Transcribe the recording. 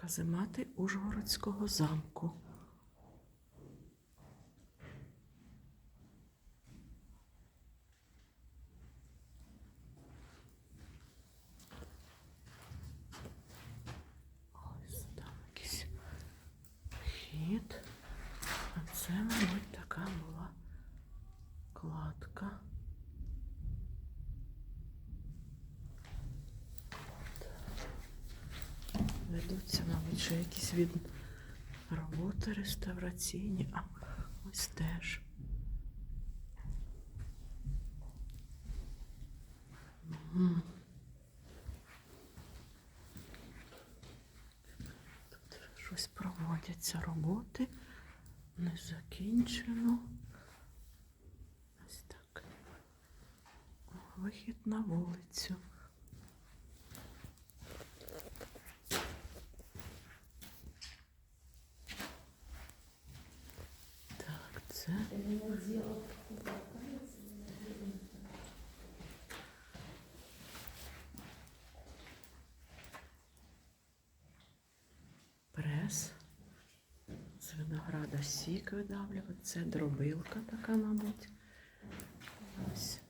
Каземати Ужгородського замку. Ось там якийсь хід. А це, мабуть, така була кладка. Ведуться, мабуть, ще якісь від роботи реставраційні, а ось теж. Тут щось проводяться роботи. Не закінчено. Ось так. Вихід на вулицю. Так. Прес. З винограда сік видавлювати. Це дробилка така, мабуть. Ось.